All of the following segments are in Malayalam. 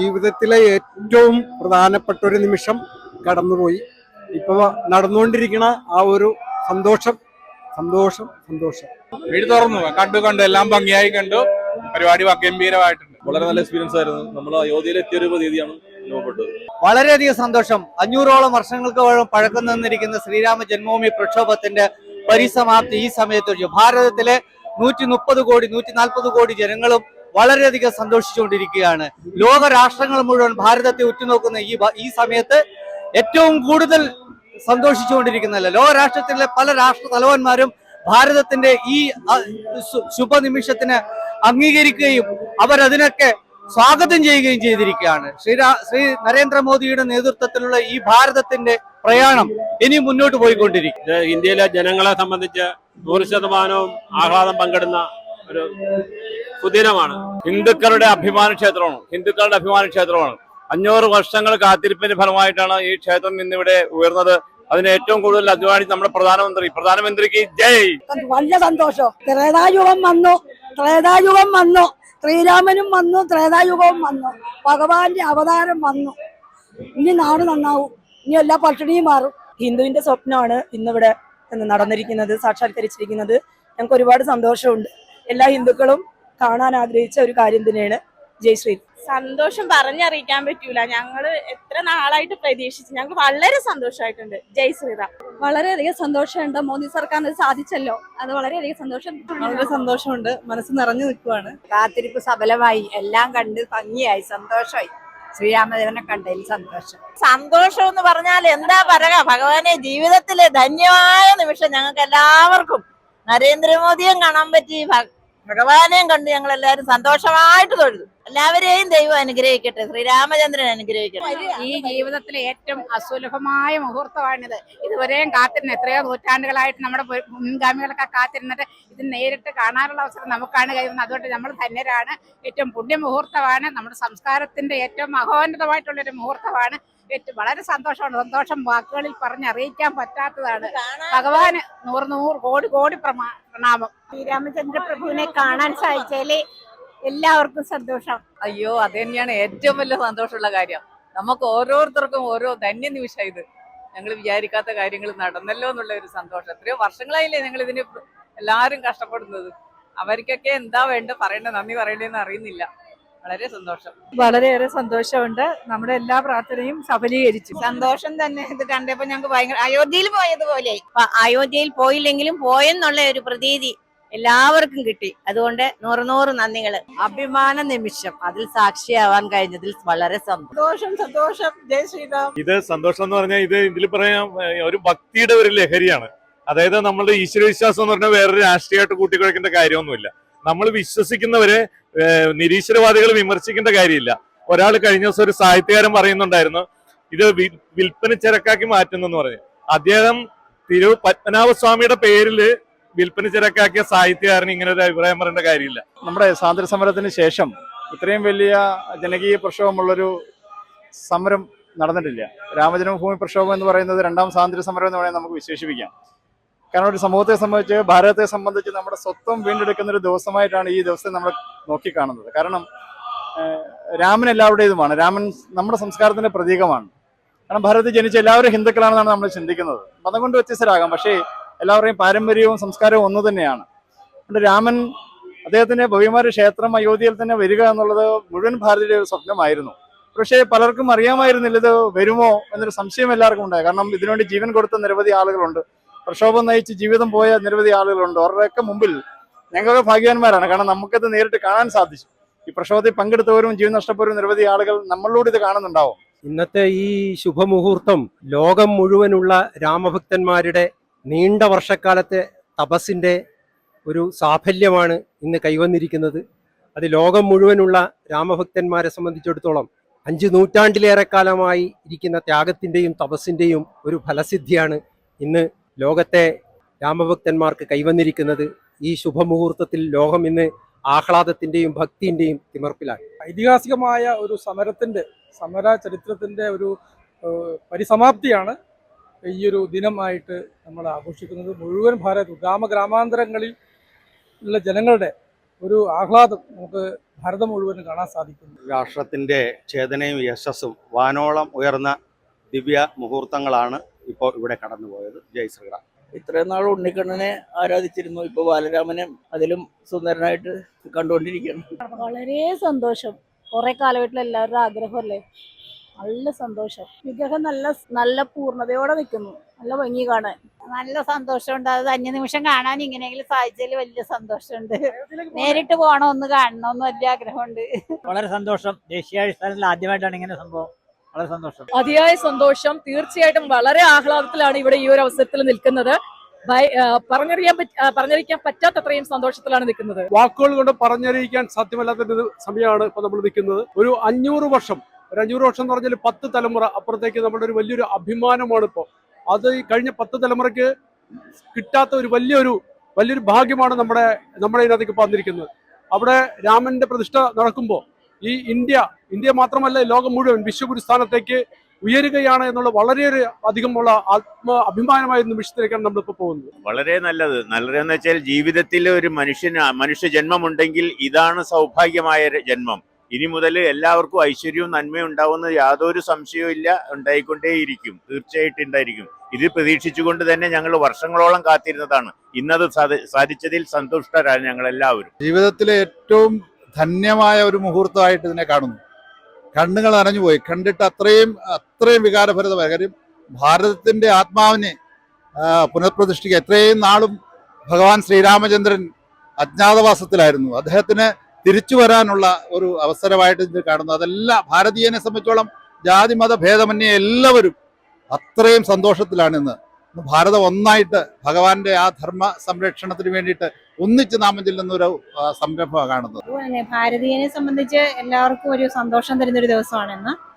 ജീവിതത്തിലെ ഏറ്റവും പ്രധാനപ്പെട്ട ഒരു നിമിഷം കടന്നുപോയി. ഇപ്പൊ നടന്നുകൊണ്ടിരിക്കുന്ന ആ ഒരു സന്തോഷം സന്തോഷം സന്തോഷം. വീട് തുറന്നു. കണ്ടു കണ്ടു. എല്ലാം ഭംഗിയായി കണ്ടു. പരിപാടി ഗംഭീരമായിട്ടുണ്ട്. വളരെ നല്ല എക്സ്പീരിയൻസ് ആയിരുന്നു. നമ്മൾ അയോധ്യയിൽ എത്തിയ ഒരു അനുഭവപ്പെട്ടത് വളരെയധികം സന്തോഷം. അഞ്ഞൂറോളം വർഷങ്ങൾക്ക് പഴ- പഴക്കം നിന്നിരിക്കുന്ന ശ്രീരാമ ജന്മഭൂമി പ്രക്ഷോഭത്തിന്റെ പരിസമാപ്തി ഈ സമയത്ത്. ഭാരതത്തിലെ നൂറ്റി മുപ്പത് കോടി നൂറ്റി നാൽപ്പത് കോടി ജനങ്ങളും വളരെയധികം സന്തോഷിച്ചുകൊണ്ടിരിക്കുകയാണ്. ലോക രാഷ്ട്രങ്ങൾ മുഴുവൻ ഭാരതത്തെ ഉറ്റുനോക്കുന്ന ഈ ഈ സമയത്ത് ഏറ്റവും കൂടുതൽ സന്തോഷിച്ചുകൊണ്ടിരിക്കുന്നതല്ല. ലോക രാഷ്ട്രത്തിലെ പല രാഷ്ട്ര തലവന്മാരും ഭാരതത്തിന്റെ ഈ ശുഭനിമിഷത്തിന് അംഗീകരിക്കുകയും അവരതിനൊക്കെ സ്വാഗതം ചെയ്യുകയും ചെയ്തിരിക്കുകയാണ്. ശ്രീ ശ്രീ നരേന്ദ്രമോദിയുടെ നേതൃത്വത്തിലുള്ള ഈ ഭാരതത്തിന്റെ പ്രയാണം ഇനി മുന്നോട്ട് പോയിക്കൊണ്ടിരിക്കും. ഇന്ത്യയിലെ ജനങ്ങളെ സംബന്ധിച്ച് നൂറ് ശതമാനവും ആഹ്ലാദം പങ്കിടുന്ന ഒരു സുദിനമാണ് ഹിന്ദുക്കളുടെ അഭിമാന ക്ഷേത്രമാണ്. ഹിന്ദുക്കളുടെ അഭിമാന ക്ഷേത്രമാണ്. അഞ്ഞൂറ് വർഷങ്ങൾ കാത്തിരിപ്പിന്റെ ഫലമായിട്ടാണ് ഈ ക്ഷേത്രം ഇന്നിവിടെ ഉയർന്നത്. അതിന് ഏറ്റവും കൂടുതൽ അധ്വാനിച്ച് നമ്മുടെ പ്രധാനമന്ത്രി. പ്രധാനമന്ത്രിക്ക് ജയ്! വലിയ സന്തോഷം. ത്രേതായുഗം വന്നു ത്രേതായുഗം വന്നു ശ്രീരാമനും വന്നു ത്രേതായുഗവും വന്നു ഭഗവാന്റെ അവതാരം വന്നു. ഇനി നാട് നന്നാവും. ഇനി എല്ലാ പട്ടിണിയും മാറും. ഹിന്ദുവിന്റെ സ്വപ്നമാണ് ഇന്നിവിടെ നടന്നിരിക്കുന്നത് സാക്ഷാത്കരിച്ചിരിക്കുന്നത്. ഞങ്ങൾക്ക് ഒരുപാട് സന്തോഷമുണ്ട്. എല്ലാ ഹിന്ദുക്കളും കാണാൻ ആഗ്രഹിച്ച ഒരു കാര്യം തന്നെയാണ്. ജയ് ശ്രീ. സന്തോഷം പറഞ്ഞറിയിക്കാൻ പറ്റൂല. ഞങ്ങൾ എത്ര നാളായിട്ട് പ്രതീക്ഷിച്ചു ഞങ്ങൾ വളരെ സന്തോഷമായിട്ടുണ്ട്. ജയ് ശ്രീറാം. വളരെയധികം സന്തോഷമുണ്ട്. മോദി സർക്കാരിന് സാധിച്ചല്ലോ. അത് വളരെയധികം സന്തോഷം. വളരെ സന്തോഷമുണ്ട്. മനസ്സ് നിറഞ്ഞു നിൽക്കുവാണ്. കാത്തിരിപ്പ് സഫലമായി എല്ലാം കണ്ട് ഭംഗിയായി. സന്തോഷമായി. ശ്രീരാമദേവനെ കണ്ടതിൽ സന്തോഷം. സന്തോഷം എന്ന് പറഞ്ഞാൽ എന്താ പറയുക? ഭഗവാനെ ജീവിതത്തിലെ ധന്യമായ നിമിഷം ഞങ്ങൾക്ക് എല്ലാവർക്കും. നരേന്ദ്രമോദിയും കാണാൻ പറ്റി. ഭഗവാനെയും കണ്ട് ഞങ്ങൾ എല്ലാവരും സന്തോഷമായിട്ട് തൊഴുതു. എല്ലാവരെയും ദൈവം അനുഗ്രഹിക്കട്ടെ. ശ്രീരാമചന്ദ്രൻ അനുഗ്രഹിക്കട്ടെ. ഈ ജീവിതത്തിലെ ഏറ്റവും അസുലഭമായ മുഹൂർത്തമാണിത്. ഇതുവരെയും കാത്തിരുന്ന എത്രയോ നൂറ്റാണ്ടുകളായിട്ട് നമ്മുടെ മുൻഗാമികളൊക്കെ കാത്തിരുന്നിട്ട് ഇത് നേരിട്ട് കാണാനുള്ള അവസരം നമുക്കാണ് കഴിയുന്നത് അതുകൊണ്ട് നമ്മൾ ധന്യരാണ്. ഏറ്റവും പുണ്യമുഹൂർത്തമാണ് നമ്മുടെ സംസ്കാരത്തിന്റെ ഏറ്റവും മഹോന്നതമായിട്ടുള്ള ഒരു മുഹൂർത്തമാണ്. ഏറ്റവും വളരെ സന്തോഷമാണ്. സന്തോഷം വാക്കുകളിൽ പറഞ്ഞറിയിക്കാൻ പറ്റാത്തതാണ്. ഭഗവാന് നൂറ് നൂറ് കോടി കോടി പ്രമാ- പ്രണാമം ശ്രീരാമചന്ദ്ര പ്രഭുവിനെ കാണാൻ സാധിച്ചാൽ എല്ലാവർക്കും സന്തോഷം. അയ്യോ അത് തന്നെയാണ് ഏറ്റവും വലിയ സന്തോഷമുള്ള കാര്യം. നമുക്ക് ഓരോരുത്തർക്കും ഓരോ ധന്യ നിമിഷം ഇത്. ഞങ്ങൾ വിചാരിക്കാത്ത കാര്യങ്ങൾ നടന്നല്ലോ എന്നുള്ള ഒരു സന്തോഷം. എത്രയോ വർഷങ്ങളായില്ലേ ഞങ്ങൾ ഇതിന് എല്ലാവരും കഷ്ടപ്പെടുന്നത്. അവർക്കൊക്കെ എന്താ വേണ്ട പറയേണ്ടത്? നന്ദി പറയേണ്ടതെന്ന് അറിയുന്നില്ല. വളരെ സന്തോഷം. വളരെയേറെ സന്തോഷമുണ്ട്. നമ്മുടെ എല്ലാ പ്രാർത്ഥനയും സഫലീകരിച്ചു. സന്തോഷം തന്നെ. ഇത് കണ്ടപ്പോ ഞങ്ങൾക്ക് ഭയങ്കര അയോധ്യയിൽ പോയതുപോലെ അയോധ്യയിൽ പോയില്ലെങ്കിലും പോയെന്നുള്ള ഒരു പ്രതീതി എല്ലാവർക്കും കിട്ടി. അതുകൊണ്ട് നൂറ് നൂറ് നന്ദികൾ അഭിമാന നിമിഷം. അതിൽ സാക്ഷിയാവാൻ കഴിഞ്ഞതിൽ വളരെ സന്തോഷം. സന്തോഷം ജയ ശ്രീറാം. ഇത് സന്തോഷം എന്ന് പറഞ്ഞാൽ ഇത് ഇതിൽ പറയാൻ ഒരു ഭക്തിയുടെ ഒരു ലഹരിയാണ്. അതായത് നമ്മളുടെ ഈശ്വരവിശ്വാസം എന്ന് പറഞ്ഞാൽ വേറൊരു രാഷ്ട്രീയമായിട്ട് കൂട്ടിക്കുഴക്കേണ്ട കാര്യമൊന്നുമില്ല. നമ്മൾ വിശ്വസിക്കുന്നവരെ നിരീശ്വരവാദികൾ വിമർശിക്കേണ്ട കാര്യമില്ല. ഒരാൾ കഴിഞ്ഞ ദിവസം ഒരു സാഹിത്യകാരൻ പറയുന്നുണ്ടായിരുന്നു ഇത് വിൽപ്പന ചരക്കാക്കി മാറ്റുന്നു എന്ന് പറഞ്ഞു. അദ്ദേഹം തിരു പത്മനാഭസ്വാമിയുടെ പേരിൽ വിൽപ്പന ചരക്കാക്കിയ സാഹിത്യകാരൻ ഇങ്ങനെ ഒരു അഭിപ്രായം പറയേണ്ട കാര്യമില്ല. നമ്മുടെ സ്വാതന്ത്ര്യ സമരത്തിന് ശേഷം ഇത്രയും വലിയ ജനകീയ പ്രക്ഷോഭമുള്ളൊരു സമരം നടന്നിട്ടില്ല. രാമജന്മഭൂമി പ്രക്ഷോഭം എന്ന് പറയുന്നത് രണ്ടാം സ്വാതന്ത്ര്യ സമരം എന്ന് വേണമെങ്കിൽ നമുക്ക് വിശേഷിപ്പിക്കാം. കാരണം ഒരു സമൂഹത്തെ സംബന്ധിച്ച് ഭാരതത്തെ സംബന്ധിച്ച് നമ്മുടെ സ്വത്വം വീണ്ടെടുക്കുന്ന ഒരു ദിവസമായിട്ടാണ് ഈ ദിവസം നമ്മൾ നോക്കിക്കാണുന്നത്. കാരണം രാമൻ എല്ലാവരുടേതുമാണ്. രാമൻ നമ്മുടെ സംസ്കാരത്തിന്റെ പ്രതീകമാണ്. കാരണം ഭാരതത്തിൽ ജനിച്ച എല്ലാവരും ഹിന്ദുക്കളാണെന്നാണ് നമ്മൾ ചിന്തിക്കുന്നത്. മതം കൊണ്ട് വ്യത്യസ്തരാകാം. പക്ഷേ എല്ലാവരുടെയും പാരമ്പര്യവും സംസ്കാരവും ഒന്ന് തന്നെയാണ്. അതുകൊണ്ട് രാമൻ അദ്ദേഹത്തിന്റെ ഭവ്യമാരുടെ ക്ഷേത്രം അയോധ്യയിൽ തന്നെ വരിക എന്നുള്ളത് മുഴുവൻ ഭാരതീയ സ്വപ്നമായിരുന്നു. പക്ഷേ പലർക്കും അറിയാമായിരുന്നില്ല ഇത് വരുമോ എന്നൊരു സംശയം എല്ലാവർക്കും ഉണ്ടായി. കാരണം ഇതിനുവേണ്ടി ജീവൻ കൊടുത്ത നിരവധി ആളുകളുണ്ട്. പ്രക്ഷോഭം നയിച്ച് ജീവിതം പോയ നിരവധി ആളുകളുണ്ട്. അവരുടെയൊക്കെ മുമ്പിൽ ഞങ്ങളൊക്കെ ഭാഗ്യവാന്മാരാണ്. കാരണം നമുക്കത് നേരിട്ട് കാണാൻ സാധിച്ചു. ഈ പ്രക്ഷോഭത്തിൽ പങ്കെടുത്തവരും ജീവൻ നഷ്ടപ്പെട്ടവരും നിരവധി ആളുകൾ നമ്മളിലൂടെ ഇത് കാണുന്നുണ്ടാവും. ഇന്നത്തെ ഈ ശുഭമുഹൂർത്തം ലോകം മുഴുവനുള്ള രാമഭക്തന്മാരുടെ നീണ്ട വർഷക്കാലത്തെ തപസ്സിന്റെ ഒരു സാഫല്യമാണ് ഇന്ന് കൈവന്നിരിക്കുന്നത്. അത് ലോകം മുഴുവനുള്ള രാമഭക്തന്മാരെ സംബന്ധിച്ചിടത്തോളം അഞ്ച് നൂറ്റാണ്ടിലേറെ കാലമായി ഇരിക്കുന്ന ത്യാഗത്തിന്റെയും തപസ്സിന്റെയും ഒരു ഫലസിദ്ധിയാണ് ഇന്ന് ലോകത്തെ രാമഭക്തന്മാർക്ക് കൈവന്നിരിക്കുന്നത് ഈ ശുഭമുഹൂർത്തത്തിൽ ലോകം ഇന്ന് ആഹ്ലാദത്തിന്റെയും ഭക്തിന്റെയും തിമർപ്പിലാണ്. ഐതിഹാസികമായ ഒരു സമരത്തിന്റെ സമര ചരിത്രത്തിന്റെ ഒരു പരിസമാപ്തിയാണ് ഈ ഒരു ദിനമായിട്ട് നമ്മൾ ആഘോഷിക്കുന്നത്. മുഴുവൻ ഭാരത ഗ്രാമ ഗ്രാമാന്തരങ്ങളിൽ ഉള്ള ജനങ്ങളുടെ ഒരു ആഹ്ലാദം നമുക്ക് ഭാരതം മുഴുവനും കാണാൻ സാധിക്കുന്നു. രാഷ്ട്രത്തിന്റെ ചേതനയും യശസ്സും വാനോളം ഉയർന്ന ദിവ്യ മുഹൂർത്തങ്ങളാണ് ഇപ്പോൾ ഇവിടെ കടന്നുപോയത് ജയ് ശ്രീറാം. ഇത്രയും നാൾ ഉണ്ണിക്കണ്ണനെ ആരാധിച്ചിരുന്നു. ഇപ്പൊ ബാലരാമനെ അതിലും സുന്ദരനായിട്ട് കണ്ടുകൊണ്ടിരിക്കുന്നു വളരെ സന്തോഷം. കുറെ കാലഘട്ടത്തിൽ എല്ലാവരുടെ ആഗ്രഹമല്ലേ? നല്ല സന്തോഷം. വിഗ്രഹം നല്ല നല്ല പൂർണതയോടെ നിൽക്കുന്നു. നല്ല ഭംഗി കാണാൻ. നല്ല സന്തോഷമുണ്ട്. അത് അഞ്ചു നിമിഷം കാണാൻ ഇങ്ങനെയെങ്കിലും സാധിച്ചതിൽ വലിയ സന്തോഷമുണ്ട്. നേരിട്ട് പോകണമെന്ന് കാണണമെന്ന് വലിയ ആഗ്രഹമുണ്ട്. വളരെ സന്തോഷം. ദേശീയാടിസ്ഥാനത്തിൽ ആദ്യമായിട്ടാണ് ഇങ്ങനെ സംഭവം. അതിയായ സന്തോഷം. തീർച്ചയായിട്ടും വളരെ ആഹ്ലാദത്തിലാണ് ഇവിടെ ഈ ഒരു അവസരത്തിൽ നിൽക്കുന്നത്. പറഞ്ഞറിയാൻ പറഞ്ഞറിയിക്കാൻ പറ്റാത്തത്രയും സന്തോഷത്തിലാണ് നിൽക്കുന്നത്. വാക്കുകൾ കൊണ്ട് പറഞ്ഞറിയിക്കാൻ സാധ്യമല്ലാത്ത ഒരു സമയമാണ് ഇപ്പൊ നമ്മൾ നിൽക്കുന്നത്. ഒരു അഞ്ഞൂറ് വർഷം ഒരു അഞ്ഞൂറ് വർഷം എന്ന് പറഞ്ഞാൽ പത്ത് തലമുറ അപ്പുറത്തേക്ക് നമ്മുടെ ഒരു വലിയൊരു അഭിമാനമാണ് ഇപ്പോൾ അത് ഈ കഴിഞ്ഞ പത്ത് തലമുറയ്ക്ക് കിട്ടാത്ത ഒരു വലിയൊരു വലിയൊരു ഭാഗ്യമാണ് നമ്മുടെ നമ്മുടെ ഇതിനകത്തേക്ക് വന്നിരിക്കുന്നത്. അവിടെ രാമന്റെ പ്രതിഷ്ഠ നടക്കുമ്പോൾ ഈ ഇന്ത്യ ഇന്ത്യ മാത്രമല്ല ലോകം മുഴുവൻ വിശ്വഗുരു സ്ഥാനത്തേക്ക് ഉയരുകയാണ് എന്നുള്ള വളരെയേറെ അധികമുള്ള ആത്മ അഭിമാനമായ നിമിഷത്തിലേക്കാണ് നമ്മളിപ്പോൾ പോകുന്നത്. വളരെ നല്ലത്. നല്ലതെന്ന് വെച്ചാൽ ജീവിതത്തിൽ ഒരു മനുഷ്യന് മനുഷ്യ ജന്മമുണ്ടെങ്കിൽ ഇതാണ് സൗഭാഗ്യമായ ജന്മം. ഇനി മുതൽ എല്ലാവർക്കും ഐശ്വര്യവും നന്മയും ഉണ്ടാവുന്ന യാതൊരു സംശയവും ഇല്ല ഉണ്ടായിക്കൊണ്ടേയിരിക്കും. തീർച്ചയായിട്ടും ഉണ്ടായിരിക്കും. ഇത് പ്രതീക്ഷിച്ചുകൊണ്ട് തന്നെ ഞങ്ങൾ വർഷങ്ങളോളം കാത്തിരുന്നതാണ്. ഇന്നത് സാധിച്ചതിൽ സന്തുഷ്ടരാണ് ഞങ്ങൾ എല്ലാവരും ജീവിതത്തിലെ ഏറ്റവും ധന്യമായ ഒരു മുഹൂർത്തമായിട്ട് ഇതിനെ കാണുന്നു. കണ്ണുകൾ നനഞ്ഞുപോയി കണ്ടിട്ട് അത്രയും അത്രയും വികാരഭരിതമായ കാര്യം ഭാരതത്തിന്റെ ആത്മാവിനെ പുനഃപ്രതിഷ്ഠിക്കുക എത്രയും നാളും ഭഗവാൻ ശ്രീരാമചന്ദ്രൻ അജ്ഞാതവാസത്തിലായിരുന്നു. അദ്ദേഹത്തിന് തിരിച്ചു വരാനുള്ള ഒരു അവസരമായിട്ട് ഇത് കാണുന്നു. അതെല്ലാം ഭാരതീയനെ സംബന്ധിച്ചോളം ജാതി മത ഭേദമന്യേ എല്ലാവരും അത്രയും സന്തോഷത്തിലാണ് ഇന്ന് ഭാരതം ഒന്നായിട്ട് ഭഗവാന്റെ ആ ധർമ്മ സംരക്ഷണത്തിന് വേണ്ടിയിട്ട് ഒന്നിച്ച് നാമം ചെല്ലുന്ന ഒരു സംരംഭമാണ് കാണുന്നത്. ഭാരതീയനെ സംബന്ധിച്ച് എല്ലാവർക്കും ഒരു സന്തോഷം തരുന്ന ഒരു ദിവസമാണെന്ന്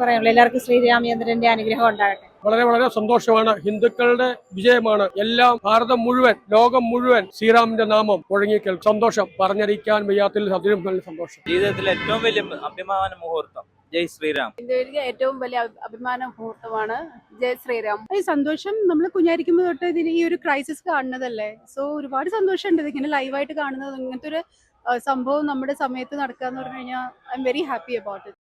പറയാനുള്ളൂ എല്ലാവർക്കും ശ്രീരാമചന്ദ്രന്റെ അനുഗ്രഹം ഉണ്ടാകട്ടെ. വളരെ വളരെ സന്തോഷമാണ്. ഹിന്ദുക്കളുടെ വിജയമാണ്. എല്ലാം ഭാരതം മുഴുവൻ ലോകം മുഴുവൻ ശ്രീറാമിന്റെ നാമം മുഴങ്ങിക്കേൾ സന്തോഷം. പറഞ്ഞറിയിക്കാൻ വയ്യാത്തിൽ അതിലും നല്ല സന്തോഷം. ജീവിതത്തിലെ ഏറ്റവും വലിയ അഭിമാന മുഹൂർത്തം. ജയ് ശ്രീരാം. ഇന്ത്യയിലെ ഏറ്റവും വലിയ അഭിമാന മുഹൂർത്തമാണ് ജയ് ശ്രീറാം ഈ സന്തോഷം നമ്മൾ കുഞ്ഞായിരിക്കുമ്പോൾ തൊട്ട് ഇതിന് ഈ ഒരു ക്രൈസിസ് കാണുന്നതല്ലേ? സോ ഒരുപാട് സന്തോഷമുണ്ട് ഇതിങ്ങനെ ലൈവായിട്ട് കാണുന്നത്. ഇങ്ങനത്തെ ഒരു സംഭവം നമ്മുടെ സമയത്ത് നടക്കുക എന്ന് പറഞ്ഞു കഴിഞ്ഞാൽ I'm very happy about it